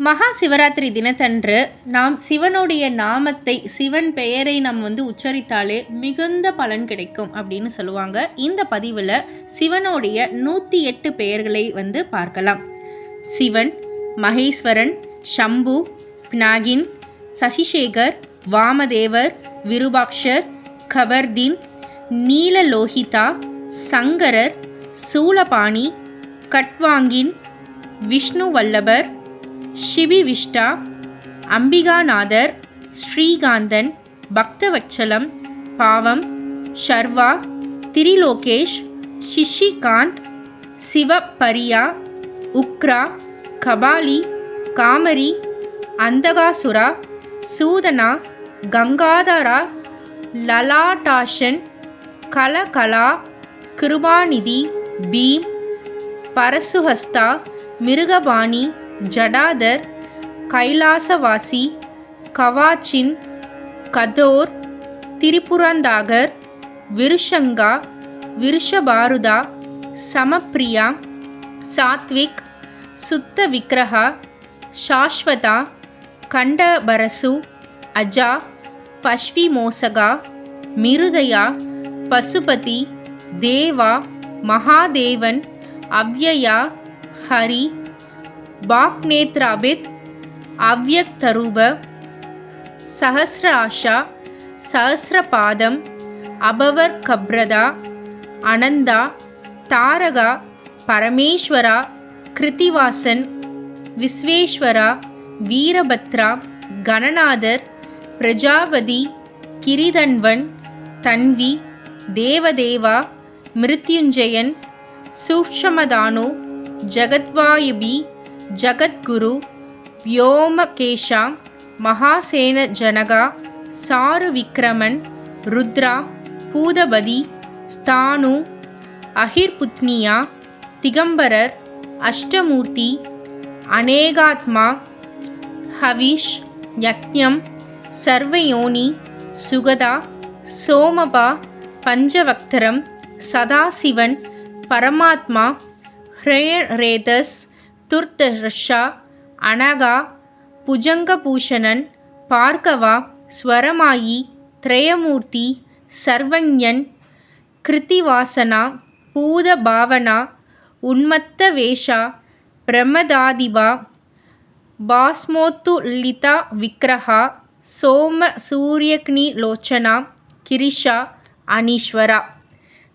மகா சிவராத்திரி தினத்தன்று நாம் சிவனுடைய நாமத்தை சிவன் பெயரை நாம் வந்து உச்சரித்தாலே மிகுந்த பலன் கிடைக்கும் அப்படின்னு சொல்லுவாங்க. இந்த பதிவில் சிவனுடைய நூற்றி எட்டு பெயர்களை வந்து பார்க்கலாம். சிவன் மகேஸ்வரன் ஷம்பு பினாகின் சசிசேகர் வாமதேவர் விருபாக்ஷர் கபர்தீன் நீலலோகிதா சங்கரர் சூலபாணி கட்வாங்கின் விஷ்ணு வல்லபர் ஷிபி விஷ்டா அம்பிகாநாதர் ஸ்ரீகாந்தன் பக்தவச்சலம் பாவம் ஷர்வா திரிலோகேஷ் ஷிஷிகாந்த் சிவபரியா உக்ரா கபாலி காமரி அந்தகாசுரா சூதனா கங்காதரா லலாட்டாஷன் கலகலா கிருபாநிதி பீம் பரசுஹஸ்தா மிருகபாணி ஜடாதர் கைலாசவாசி கவாச்சின் கதோர் திரிபுராந்தாகர் விருஷங்கா விருஷபாருதா சமப்பிரியா சாத்விக் சுத்த விக்கிரகா சாஸ்வதா கண்டபரசு அஜா பஷ்விமோசகா மிருதயா பசுபதி தேவா மகாதேவன் அவ்யயா ஹரி பாக்நேத்ராபித் அவ்யக்தரூப சஹசிராஷா சஹசிரபாதம் அபவர் கப்ரதா அனந்தா தாரகா பரமேஸ்வரா கிருத்திவாசன் விஸ்வேஸ்வரா வீரபத்ரா கணநாதர் பிரஜாபதி கிரிதன்வன் தன்வி தேவதேவா மிருத்யுஞ்சயன் சூக்ஷமதானு ஜகத்வாயுபி ஜகத்குரு வியோமகேஷா மகாசேன ஜனகா சாரு விக்ரமன் ருத்ரா பூதபதி ஸ்தானு அகிர்புத்னியா திகம்பரர் அஷ்டமூர்த்தி அநேகாத்மா ஹவிஷ் யக்ஞம் சர்வயோனி சுகதா சோமபா பஞ்சவக்தரம் சதாசிவன் பரமாத்மா ஹ்ரேரேதஸ் துர்தர்ஷா அனகா புஜங்கபூஷணன் பார்கவா ஸ்வரமாயி திரயமூர்த்தி சர்வஞன் கிருத்திவாசனா பூதபாவனா உன்மத்த வேஷா பிரமதாதிபா பாஸ்மோத்துலிதா விக்ரஹா சோம சூரியக்னி லோச்சனா கிரிஷா அனீஸ்வரா.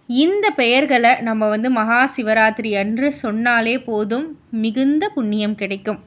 இந்த பெயர்களை நம்ம வந்து மகா சிவராத்திரி அன்று சொன்னாலே போதும் மிகுந்த புண்ணியம் கிடைக்கும்.